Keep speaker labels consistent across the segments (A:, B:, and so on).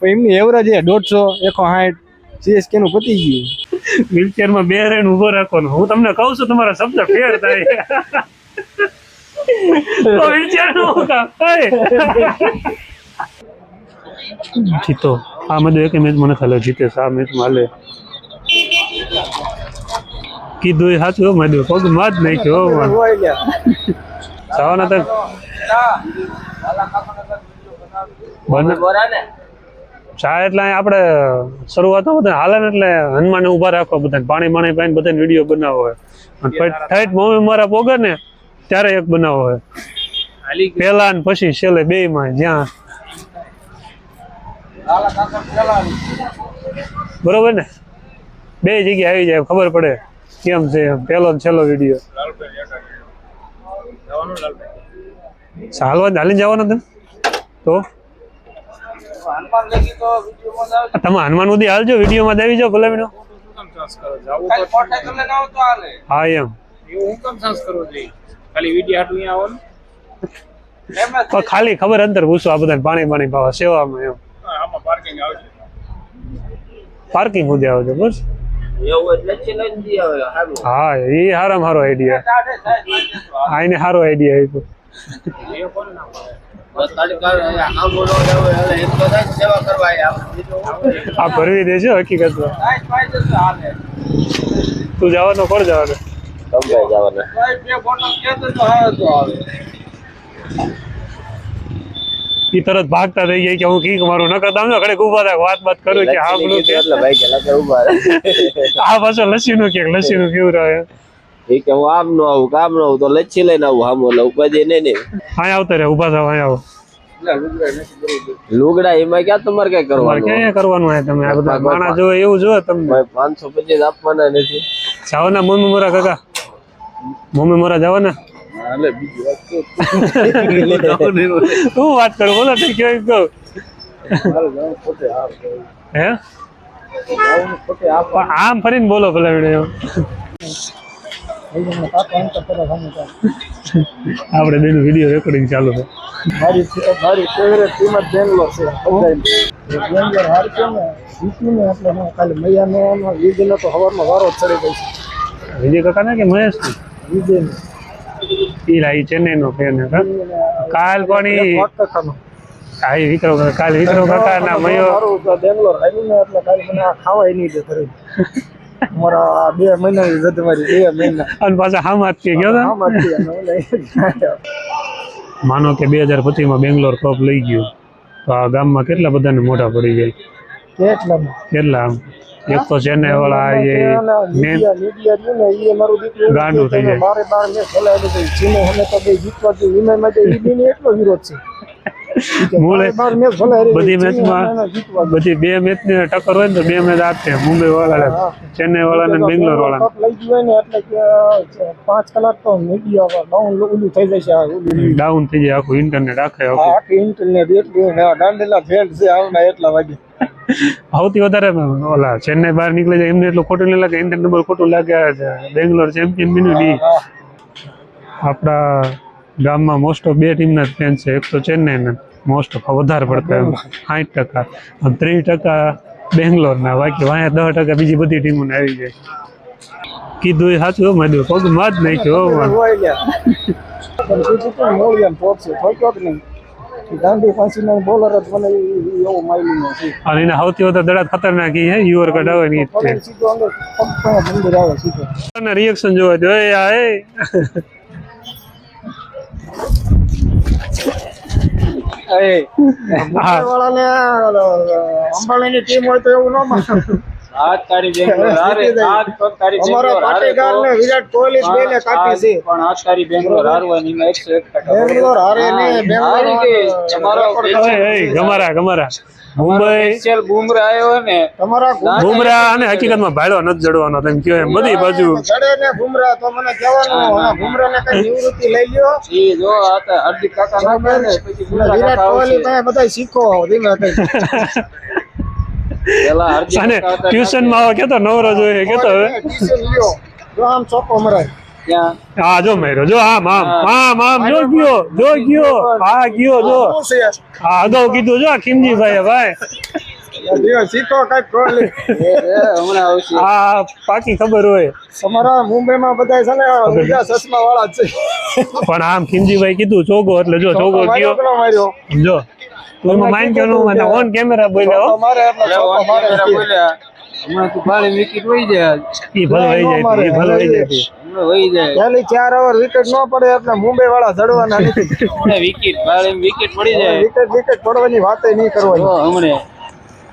A: પણ એમની એવરેજ એ દોઢસો એકસો સાઠ સીએસકે નું પતી ગયું.
B: વ્હીલચેરમાં બે રેન ઊભો રાખવાનો. હું તમને કહું છું, તમારા શબ્દ ફેર થાય. તો wheelchair નું શું કામ? જીતો. આ બધું એક મેચ મને ખાલે જીતે આ મેચ માલે. કીધું એ સાચું માધ્યું પગમાં જ નાખ્યો જવાના બને. ચા એટલે આપણે શરૂઆતમાં બધા હાલે એટલે હનુમાન ઊભા રાખવા બધા પાણી પાણી પાઈને બધાને વીડિયો બનાવો હોય. અને ઠેઠ મમ્મી મારા પોગે ને ત્યારે એક બનાવો હોય. પેલા ને પછી છેલ્લે બે માં જ્યાં. બરોબર ને? બે જગ્યા આવી જાય ખબર પડે કેમ છે પેલો ને છેલ્લો વીડિયો. હાલવા હાલીને જવાનો તમે? તો? તમે હનુમાન ઉદી હાલજો વિડીયોમાં દેવી જાઓ ભલે વિનો હા એમ. પણ ખાલી ખબર અંતર પૂછો આ બધા પાણી પાણી પાવા સેવામાં એમ. પાર્કિંગ સુધી આવજો બસ. હા એ હારામાં સારો આઈડિયા આઈને સારો આઈડિયા આપ્યો. આ ભરવી દેજો હકીકતમાં. તું જવાનો કોણ જવાનો? ઈ તરત ભાગતા થઈ જાય કે હું કીક મારું નકર તમે ઘડે ઊભા થાય વાત વાત કરું કે હા બોલું. કે આ પાછો લસી નું કે લસી નું કેવું રહે?
C: એ કે હું આમ નો આવું કામ નો આવું તો લચ્છી લઈને આવું હામો એટલે ઉપાધિ નહીં ને.
B: અહીંયા આવતા રે ઊભા થાવ અહીંયા આવો.
C: લુગડા એમાં ક્યાં તમારે કઈ કરવાનું?
B: ક્યાં કરવાનું હોય તમે? આ બધા માણા જો એવું જો તમને?
C: ભાઈ પાંચસો પચીસ આપવાના નથી.
B: જાઓ ને મમ્મી મોરા કાકા. મમ્મી મોરા જાઓ ને. હું વાત કરું? બોલો તે કેવું કહું. હે? આમ ફરીને બોલો ભલે વીડિયો આપણે બેનું વીડિયો રેકોર્ડિંગ ચાલુ છે.
A: મારી મારી ફેવરેટ ટીમ જ બેંગ્લોર છે બેંગ્લોર ને જીત્યું ને એટલે હું મૈયાનો વિજયનો તો હવારમાં વારો ચડી ગઈ છે.
B: વિજય કાકા ને કે મહેશ
A: વિજય
B: ઈ લા ઈ ચેન્નઈ નો ફેન કાલ હા ઈ વિક્રમ કાલ વિક્રમ કાકા ના મયો
A: બેંગ્લોર આવ્યું ને એટલે ખાલી મને ખાવાય નહીં દે ઘરે. મારા બે મહિના જત મારી બે મહિના.
B: અને પાછા હામ હાથ ગયો માનો કે બે હજાર પચીસમાં બેંગ્લોર કપ લઈ ગયો. તો આ ગામમાં કેટલા બધાને મોઢા પડી જાય કેટલા કેટલા એક તો ચેન્નઈ વાળા એ મેન ગાંડું થઈ જાય.
A: બારે બાર મેચ ખેલાયેલું ચીને સામે તો બે જીતવા જોઈએ. વિનય માટે એટલો વિરોધ છે.
B: મૂળે
A: બારે બાર મેચ ખેલાયેલી છે.
B: બધી મેચમાં
A: સામે જીતવા જોઈએ.
B: બધી બે મેચ ટક્કર હોય ને તો બે મેચ આપશે મુંબઈ વાળા ચેન્નઈ વાળા ને બેંગ્લોર વાળા
A: કપ લઈ ગયું હોય ને એટલે કે પાંચ કલાક તો ડાઉન ઓલું થઈ જાય છે આ ઓલું.
B: ડાઉન થઈ જાય આખું ઇન્ટરનેટ આખે આખું.
A: ઇન્ટરનેટ એટલું દાંડેલા ફેલ છે આવના એટલા વાગે.
B: સૌથી વધારે ઓલા ચેન્નઈ બહાર નીકળી જાય એમને એટલું ખોટું નહીં લાગે ઇન્ડિયન નંબર ખોટું લાગે છે બેંગ્લોર ચેમ્પિયન બન્યું નહીં આપણા ગામમાં મોસ્ટ ઓફ બે ટીમના જ ફેન છે એક તો ચેન્નાઈના મોસ્ટ ઓફ વધારે પડતા એમ સાઠ ટકા. ત્રીસ ટકા બેંગ્લોરના બાકી વાંહે દસ ટકા બીજી બધી ટીમોને આવી જાય કીધું એ સાચું માધ્યું પગમાં જ નાખ્યો
A: પણ ગાંધી બોલર જ મને એવો
B: અને એના સૌથી વધારે દડા ખતરનાક હે યુવર કઢાવે ની
A: સીધો અંદર પગ પાસે મંદિર આવે સીધો.
B: અને રિએક્શન જોવા જોઈએ આ
A: અંબાણીની ટીમ હોય તો એવું ન વિરાટ કોહલી જ બેને કાપી છે.
C: પણ આજ બેંગ્લોર
A: હારે
B: ગમારા ગમારા મુંબઈ
C: સ્પેશિયલ બુમરા આવ્યો ને
A: તમારા
B: બુમરા અને હકીકતમાં ભાડો નથી જડવાનો તમે કયો એમ બધી બાજુ.
A: જડે ને બુમરા તો મને કહેવાનું ભૂમરા ને કઈ નિવૃત્તિ લઈ લ્યો.
C: ઈ જો આ તો હાર્દિક કાકા ના કહે ને પછી
A: વિરાટ કોહલી તમે બધા શીખો ધીમે ધીમે
C: પેલા હાર્દિક કાકા
B: ટ્યુશનમાં કેતો નવરો જોઈએ કેતો હવે.
A: ટ્યુશન લ્યો જો આમ ચોખ્ખો મરાય.
B: હા જો માર્યો જો આમ આમ આમ આમ જો ગયો જો ગયો હા ગયો જો. હા અગાઉ કીધું જો ખીમજીભાઈ ભાઈ.
A: દિયો શીખો કાંઈક કોહલી.
B: આ પાકી ખબર હોય.
A: તમારા મુંબઈમાં બધા છે ને ચશ્મા વાળા છે.
B: પણ આમ ખીમજીભાઈ કીધું ચોગો એટલે જો ચોગો
A: કયો
B: જો તું એમાં કે મને ઓન કેમેરા બોલ્યો
A: મારે
D: હમણાં તું બાળી વિકેટ વહી જાય.
B: ઈ ભલો વહી જાય ઈ ભલો વહી જાય.
D: હમણાં વહી જાય.
A: પહેલી ચાર ઓવર વિકેટ ન પડે એટલે મુંબઈ વાળા જડવાના નથી.
D: વિકેટ વિકેટ પડી જાય.
A: વિકેટ વિકેટ પડવાની વાતે નહીં કરવાની.
D: તો હમણાં.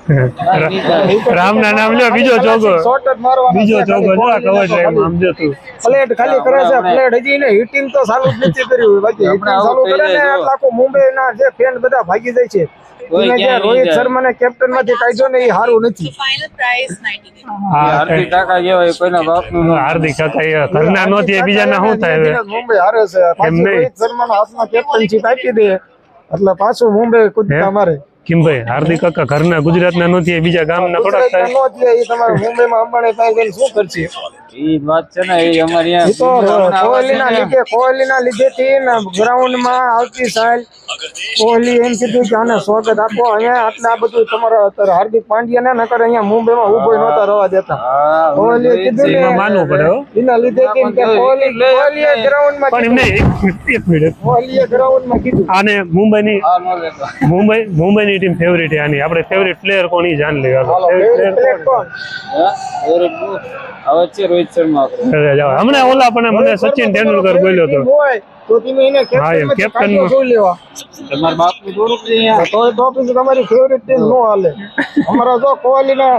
B: રામના નામ લ્યો બીજો ચોગો.
A: શોર્ટ જ મારવાનો
B: બીજો ચોગો જો આ કવર ડ્રાઈવ આમ તું.
A: પ્લેટ ખાલી કરે છે પ્લેટ હજી ને હિટિંગ તો ચાલુ જ નથી કર્યું. બાકી હિટિંગ ચાલુ કરે ને
D: જાય
A: આખું મુંબઈ ના જે ફેન બધા ભાગી જાય છે. રોહિત શર્મા ને કેપ્ટનમાંથી કાઢ્યો ને એ સારું નથી.
E: Final price 99
B: હા
D: હાર્દિક કાકા જેવા કોઈના બાપનું
B: હાર્દિક કાકા એ ઘરના નહોતી એ બીજાના શું થાય
A: મુંબઈ હારે છે. પાછું
B: નહીં?
A: રોહિત શર્મા હાથમાં કેપ્ટનશીપ આપી દે. એટલે પાછું મુંબઈ કૂદકા મારે.
B: હાર્દિક કાકા ઘરના ગુજરાતના બીજા ગામના થોડાક થાય.
A: નો થયા, તમારે મુંબઈમાં અંબાણી પાસે શું કરશે?
D: એ વાત છે ને એ અમારે
A: એ તો કોહલીના લીધે થી ને ગ્રાઉન્ડમાં આવતી સાલ કોહલી એમ કીધું કે આને સ્વાગત આપો. અહીંયા આટલા બધું તમારા અત્યારે હાર્દિક પાંડ્યા ને નકર અહીંયા મુંબઈમાં ઊભો નહોતા રવા દેતા. કોહલીએ કીધું ને
B: માનવું પડે
A: એના લીધે કે કોહલી કોહલીએ ગ્રાઉન્ડમાં
B: પણ એમને એક- એક મિનિટ.
A: કોહલીએ ગ્રાઉન્ડમાં કીધું.
B: આને મુંબઈની મુંબઈ મુંબઈની ટીમ ફેવરિટ આની. આપણે ફેવરિટ પ્લેયર કોણ ઈ જાણ લેવા
A: કોણ?
D: હવે છે રોહિત શર્મા
B: હમણાં ઓલા પણ મને સચિન તેંડુલકર બોલ્યો હતો
A: તો. તમે એને. શું લેવા.
D: તમારા બાપનું થોડુંક
A: તો તો તમારી ફેવરિટ ટીમ નો હાલે. અમારા જો કોહલી ના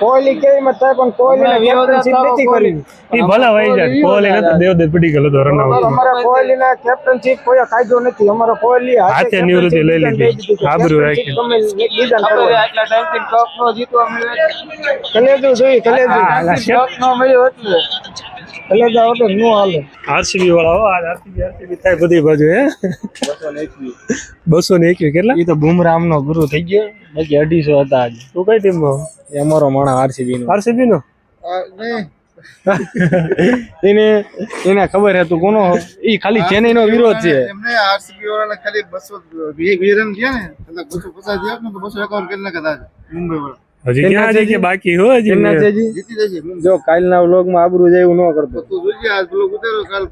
A: કોહલી કેવી મત થાય પણ કોહલી કેપ્ટનશીપ નથી કરી.
B: ઈ ભલે વહી જાય. કોહલી ને દેવદત્ત પડી ગયેલો હતો રન
A: અમારા કોહલી ના કેપ્ટનશીપ કોઈ કાયદો નથી. અમારા કોહલી
B: હાથે નિવૃત્તિ લઈ લીધી. આબરૂ રાખી.
D: આપણે ટાઈમથી ટોપ નો જીતવા મળ્યો
A: કલેજું જોઈ કલેજું.
D: ટોપ નો મળ્યો એટલે.
A: કલેજા વગર નો હાલે.
B: આરસીબી વાળા આજ આરસીબી આરસીબી થાય બધી બાજુ હે? બસો ને એકવી કેટલા?
A: એ તો બુમરામ નો ગુરુ થઈ ગયો. બાકી અઢીસો હતા આજ.
B: તું કઈ ટીમમાં
A: એ અમારો માણસ આરસીબી નો
B: આરસીબી નો
A: એને એને ખબર હતું કોનો? ઈ ખાલી ચેન્નઈ નો વિરોધ છે.
F: એમને આરસીબી વાળાને ખાલી બસો વી ગયા થયા ને એટલે બસો પચાસ થયા તો બસો એકાવન કેટલા કદાચ મુંબઈ વાળા.
B: હજી ક્યાં છે કે બાકી હો હજી
F: જીતી જશે
A: જો કાલના વ્લોગમાં આબરૂ જેવું ન કરતો.
F: તું જોજે આજ વ્લોગ ઉતારો કાલ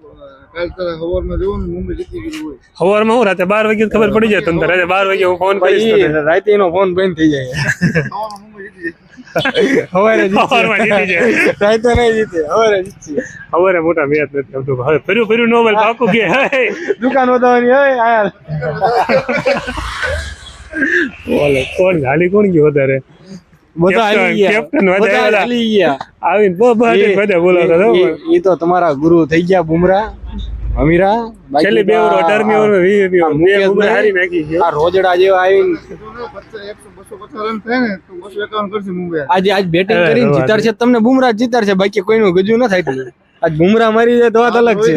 F: કાલ તારા હવારમાં જોવું મુંબઈ જીતી ગયું હોય.
B: સવારમાં હું? રાતે બાર વાગે ખબર પડી જાય તને રાતે બાર વાગે હું ફોન કરીશ
A: રાતે એનો ફોન બંધ થઈ જાય.
F: મુંબઈ જીતી
A: હવારે
B: જીતી જાય.
A: રાતે નહીં જીતે હવારે જીતશે
B: સવારે મોટા મેચ નથી આવતું હવે ફર્યું ફર્યું નોબલ પાકું કે હે.
A: દુકાન વધારવાની હોય આયા.
B: ઓલે કોણ હાલી કોણ ગયો વધારે?
A: બધા
B: Captain-
A: ગયા. બધા
B: બધા.
A: ગયા.
B: આવીને બહાર બધા બોલાવતા હતા
A: એ તો તમારા ગુરુ થઈ ગયા બુમરા અમીરા બાકી
B: છેલ્લી બે ઓવર અઢારમી ઓવર વીસ મી ઓવર બે બુમરાહ હારી નાખી છે.
A: આ રોજડા જેવા આવીને
F: ને
A: આજે આજ બેટિંગ કરીને
B: જીતારશે
A: જીતાડશે તમને બુમરા જીતારશે જીતાડશે બાકી કોઈનું ગજુ ન થાય. આજ બુમરા મારી જાય તો વાત અલગ છે.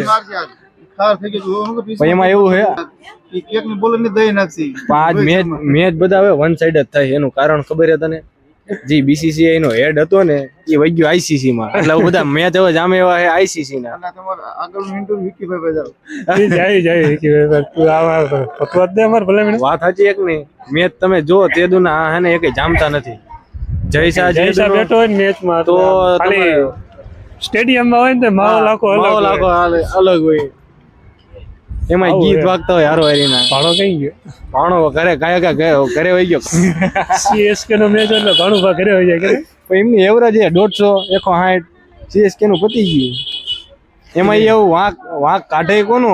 A: એમાં એવું છે
F: ની
A: આજ મેચ મેચ બધા હવે વન સાઈડ જ થાય એનું કારણ ખબર છે તને? જે બીસીસીઆઈ નો હેડ હતો ને એ વહી ગયો આઈસીસી માં. એટલે બધા મેચ હવે જામે એવા છે આઈસીસી ના.
F: આગળનું ઇન્ટરવ્યુ વિકીભાઈ બજાવ
B: ઈ જાય જાય કે તું આવા ફતવા દે અમાર ભલે મને
A: વાત સાચી એક નહીં. મેચ તમે જો તે દુના આ હે ને એકે જામતા નથી. જયસા
B: જયસા બેઠો હોય મેચમાં
A: તો
B: સ્ટેડિયમમાં હોય ને તો માહોલ આખો અલગ
A: માહોલ
B: હોય.
A: આખો અલગ- અલગ હોય એમાં ગીત. વાગતા હોય હારો હારીના
B: ભાણો કઈ ગયો?
A: ભાણો ઘરે કયા કયા ઘરે વહી ગયો.
B: સીએસકે નો મેચ એટલે ભાણો ભા ઘરે વહી જાય
A: પણ એમની એવરેજ એ દોઢસો એકસો સાઠ. સીએસકે નું પતી ગયું. એમાં એવું વાંક વાંક કાઢે કોનો?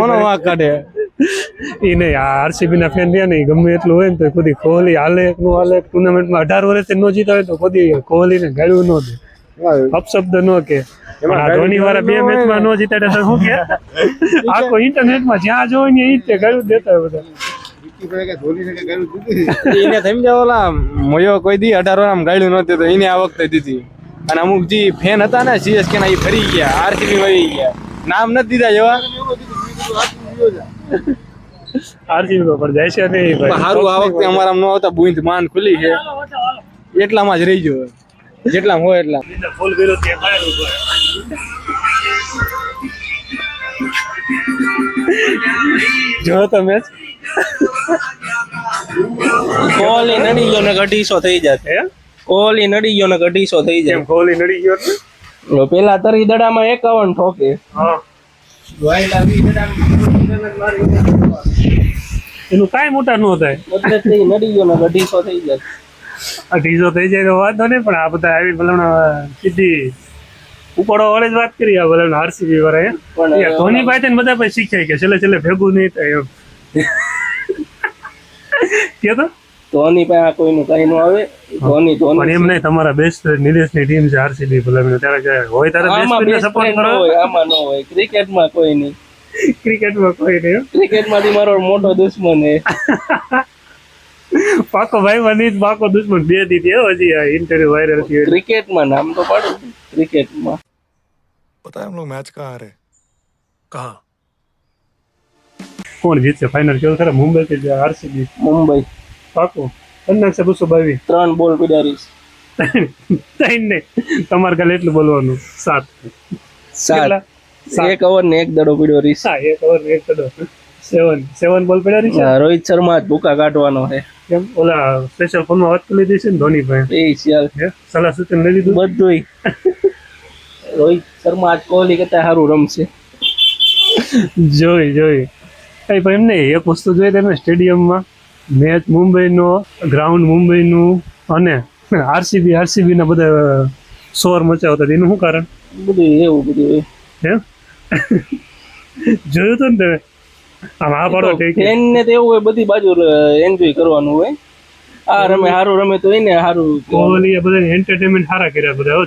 A: કોનો વાંક કાઢે?
B: ઈ નહીં આ આરસીબી ના ફેન રહ્યા નહીં ગમે એટલું હોય ને તો કદી કોહલી હાલે નું નો હાલે ટુર્નામેન્ટમાં અઢાર વર્ષથી નો જીતા હોય તો કદી કોહલી ને ગાળ્યું ન દે. અપશબ્દ નો કે. આ ધોની વાળા બે મેચમાં નો જીતા તો શું કે? આખો ઇન્ટરનેટમાં જ્યાં જોઈ ને જ દેતા બધા.
F: ગાયું
A: મોયો કોઈ દી અઢાર આમ ગાળ્યું નહોતું તો એને આ વખતે દીધી. અને અમુક જે ફેન હતા ને સીએસકે ના એ ફરી ગયા આરસીબી વહી ગયા. નામ નથી દીધા જેવા.
B: આરસીબી પર જાય છે નહીં.
A: પણ સારું આ વખતે અમારા ન આવતા બુંદ માન ખુલી છે. એટલામાં જ રહી ગયો. જેટલા હોય એટલા.
B: ફૂલ તમે
D: કોહલી નડી ગયો ને અઢીસો થઈ
B: જાય
D: કોહલી નડી ગયો ને અઢીસો થઈ
B: જાય કોહલી નડી ગયો
D: પેલા તરી દડામાં એકાવન ઠોકે.
B: એનું કાંઈ મોટા નો થાય.
D: એટલે નડી ગયો ને અઢીસો થઈ જાય
B: અઢીસો થઈ જાય તો વાંધો નહીં પણ આ બધા આવી ભલામણ સીધી ઉપાડો વાળે જ વાત કરી આ ભલામણ આરસીબી વાળા
D: પણ
B: ધોની પાસે બધા પછી શીખ્યા કે છેલ્લે છેલ્લે ભેગું નહીં થાય એમ. કે તો
D: ધોની પાસે કોઈ કોઈનું કઈ ન આવે. ધોની
B: પણ
D: ધોની
B: એમ નહીં તમારા બેસ્ટ નિલેશની ટીમ છે આરસીબી ભલામણ. ત્યારે હોય
D: ત્યારે
B: બેસ્ટ
D: best
B: સપોર્ટ કરો
D: હોય આમાં ન હોય. ક્રિકેટમાં કોઈ નહીં.
B: ક્રિકેટમાં કોઈ નહીં
D: ક્રિકેટમાંથી મારો મોટો દુશ્મન છે.
B: પાકો ભાઈ વની પાકો દુશ્મન બે દીધી હજી આ ઇન્ટરવ્યુ વાયરલ થયો
D: ક્રિકેટમાં નામ તો પાડું ક્રિકેટમાં
G: પતા હમ લોગ મેચ કહા હારે કહા
B: કોણ જીતશે? ફાઇનલ કેવું ખરા? મુંબઈ કે જે આરસીબી
D: મુંબઈ.
B: પાકો? પન્નાસ છે બસો બાવીસ.
D: ત્રણ બોલ પીડારીશ
B: ત્રણ ને. તમારે ખાલી એટલું બોલવાનું. સાત.
D: સાત. એક ઓવર ને એક દડો પીડ્યો રીસ
B: હા એક ઓવર ને એક દડો. સેવન. સેવન બોલ પડ્યા છે?
D: રોહિત શર્મા ભૂકા કાઢવાનો છે.
B: કેમ? ઓલા સ્પેશિયલ ફોનમાં વાત કરી લીધી છે ને ધોની ભાઈ
D: એ શિયાલ.
B: છે સલાહ સૂચન લઈ લીધું?
D: બધુંય. રોહિત શર્મા આજ કોહલી કરતા સારું રમશે.
B: જોઈ જોઈ. કઈ પણ એમ નહીં એક વસ્તુ જોઈએ તમે સ્ટેડિયમમાં મેચ મુંબઈનો ગ્રાઉન્ડ મુંબઈનું અને આરસીબી આરસીબી ના બધા શોર મચાવતા હતા. એનું શું કારણ?
D: બધું એવું બધું
B: હે? જોયું હતું ને તમે? આમ આ પાડો
D: ફેન ને તો એવું હોય બધી બાજુ એન્જોય કરવાનું હોય. આ રમે સારું રમે તો એને
B: બધાને એન્ટરટેનમેન્ટ સારા કર્યા બધા હો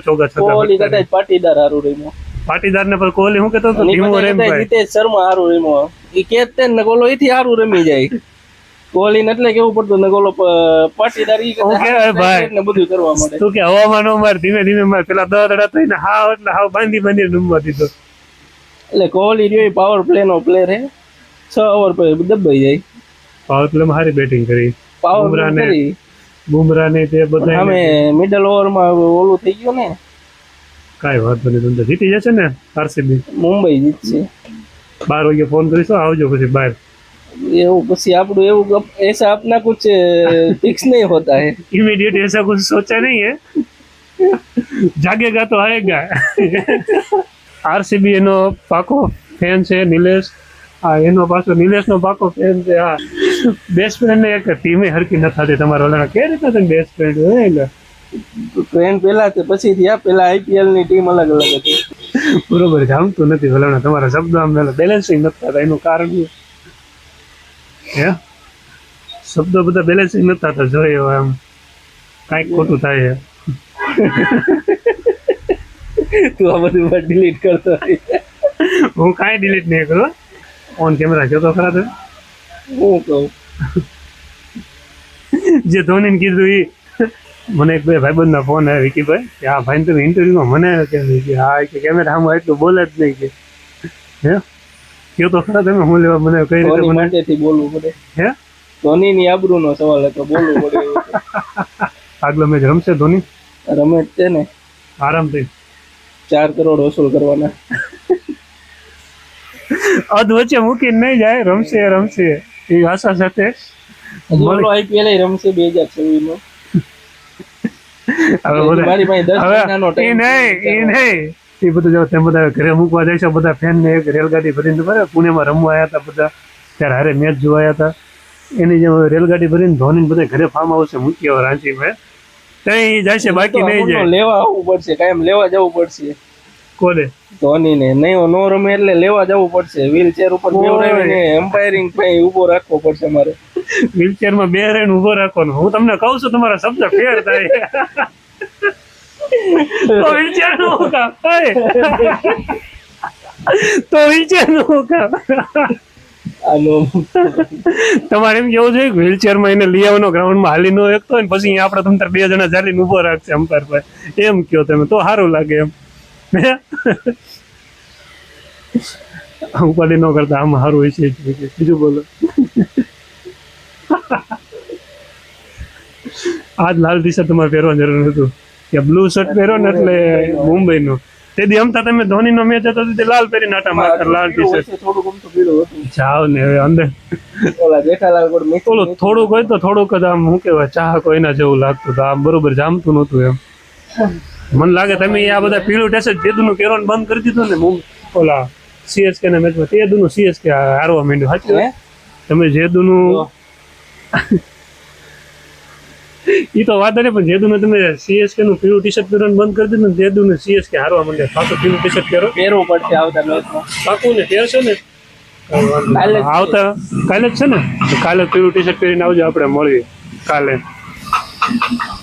D: કોહલી કદાચ પાટીદાર હારું રમ્યો.
B: પાટીદાર ને પર કોહલી ધીમો રેમ ભાઈ
D: હિતેશ શર્મા સારું રમ્યો. ને ગોલો એથી સારું રમી જાય. કોહલી એટલે કેવું પડતું ને ગોલો પાટીદાર ઈ
B: ભાઈ.
D: બધું કરવા માટે
B: તું કે હવામાં નો માર ધીમે ધીમે માર પેલા દસ દડા થઈને હાવ એટલે હાવ બાંધી બાંધી રમવા દીધો.
D: એટલે કોહલી રહ્યો પાવર પ્લે નો પ્લેયર હે. છ ઓવર પર દબાઈ જાય.
B: પાવર હારી બેટિંગ કરી.
D: પાવર કરી.
B: બુમરાને તે બધા
D: અમે મિડલ ઓવરમાં ઓલું થઈ ગયું ને.
B: કાંઈ વાંધો નહીં તમને જીતી જશે ને આરસીબી
D: મુંબઈ જીતશે.
B: બાર વાગે ફોન કરીશું આવજો પછી બહાર.
D: એવું પછી આપણું એવું એસા આપના કુછ ફિક્સ નહીં હોતા હે.
B: ઇમિડિયેટ એસા કુછ સોચા નહીં હે. જાગેગા તો આએગા આરસીબી એનો પાકો ફેન છે નિલેશ. આ એનો પાછો નિલેશનો પાકો ફેન છે આ બેસ્ટ ફ્રેન્ડ એક ટીમે હરકી ન થતી તમારો ઓલાના કે રીતે તમે બેસ્ટ ફ્રેન્ડ હોય એટલે.
D: ફ્રેન્ડ પેલા તે પછી થયા પેલા આઈપીએલની ટીમ અલગ અલગ હતી.
B: બરોબર છે આમતું નથી વલણા તમારા શબ્દો આમ બેલેન્સિંગ નથી થતા એનું કારણ હે? શબ્દો બધા બેલેન્સિંગ નથી થતા જોઈએ આમ. કાંઈક ખોટું થાય
D: તું આ બધું ડિલીટ કરતો
B: હું કાંઈ ડિલીટ નહીં કરું ઓન કેમેરા જોતો ખરા તમે
D: હું કહું.
B: જે ધોનીને કીધું એ મને એક બે ભાઈબંધના ફોન આવ્યા વિકીભાઈ કે આ ભાઈ તમે ઇન્ટરવ્યુમાં મને કહેવું કે હા કે કેમેરા આમાં એટલું બોલે જ નહીં કે. હે? કયો તો ખરા તમે હું લેવા મને કઈ રીતે મને
D: માટેથી બોલવું પડે.
B: હે?
D: ધોની ની આબરૂ નો સવાલ હતો બોલવું પડે.
B: આગલો મેચ રમશે ધોની?
D: રમેશ છે ને.
B: આરામથી.
D: ચાર કરોડ વસૂલ કરવાના.
B: અધ વચ્ચે મૂકીને નહીં જાય રમશે રમશે. એ આશા સાથે
D: આઈપીએલ રમશે બે હજાર છવ્વીસ નો
B: હવે હવે એ નહીં એ નહીં. એ બધું જો તેમ બધા ઘરે મૂકવા જાય છે બધા ફેન ને એક રેલગાડી ભરીને ભરે પુણેમાં રમવા આવ્યા હતા બધા. ત્યારે હારે મેચ જોવા આવ્યા હતા. એની જેમ રેલગાડી ભરીને ધોની બધા ઘરે ફાર્મ હાઉસે મૂકી આવે રાંચીમાં. ત્યાં જાય છે બાકી નહીં જાય.
D: લેવા આવવું પડશે કાયમ લેવા જવું પડશે.
B: કોને?
D: ધોની ને નહીં નો રમે એટલે લેવા જવું પડશે. વ્હીલ ચેર ઉપર બેવડાવીને એમ્પાયરિંગ પાસે ઊભો રાખવો પડશે મારે.
B: વ્હીલચેરમાં બે રહીને ઊભો રાખવાનો. હું તમને કહું છું તમારા શબ્દ ફેર થાય. તો વ્હીલચેરનું કામ. તો વ્હીલચેરનું કામ? તમારે એમ કેવું છે વ્હીલચેરમાં એને લઈ આવવાનો ગ્રાઉન્ડમાં હાલી નો એકતો હોય ને પછી આપણે તમને બે જણા ચાલીને ઊભો રાખશે અમ્પાયર પર એમ કયો તમે? તો સારું લાગે એમ. હે? ઉપાડી ન કરતા આમ સારું હોય છે. બીજું બોલો. આજ લાલ ટી શર્ટ તમારે પહેરવાની જરૂર નતું કે બ્લુ શર્ટ પહેરો ને એટલે મુંબઈનું. તે દી અમતા તમે ધોની નો મેચ હતો તે લાલ પહેરી નાટા મારતા લાલ ટી શર્ટ
D: થોડું ગમતો હતું.
B: જાવ ને હવે અંદર.
D: ઓલા જેઠાલાલ ગોડ મેચ
B: ઓલો થોડુંક હોય તો થોડુંક જ આમ શું કહેવાય ચાહકો એના જેવું લાગતું તો આમ બરોબર જામતું નહોતું એમ. મને લાગે તમે આ બધા પીળું ટેસ્ટ જેદુનું કેરોન બંધ કરી દીધું ને મું. ઓલા સીએસકે ના મેચમાં તે દુનું સીએસકે હારવા માંડ્યું. સાચું? તમે જેદુનું એ તો વાત નહીં પણ જેદુનું તમે સીએસકે નું પીળું ટી શર્ટ પહેરવાનું બંધ કરી દીધું ને જેદુનું સીએસકે હારવા માંડે પાછું પીળું ટી શર્ટ પહેરો.
D: પહેરવું પડશે આવતા મેચમાં
B: પાકું ને? પહેરશો ને
D: કાલે
B: આવતા કાલે જ છે ને? કાલે પીળું ટી શર્ટ પહેરીને આવજો આપણે મળીએ. કાલે.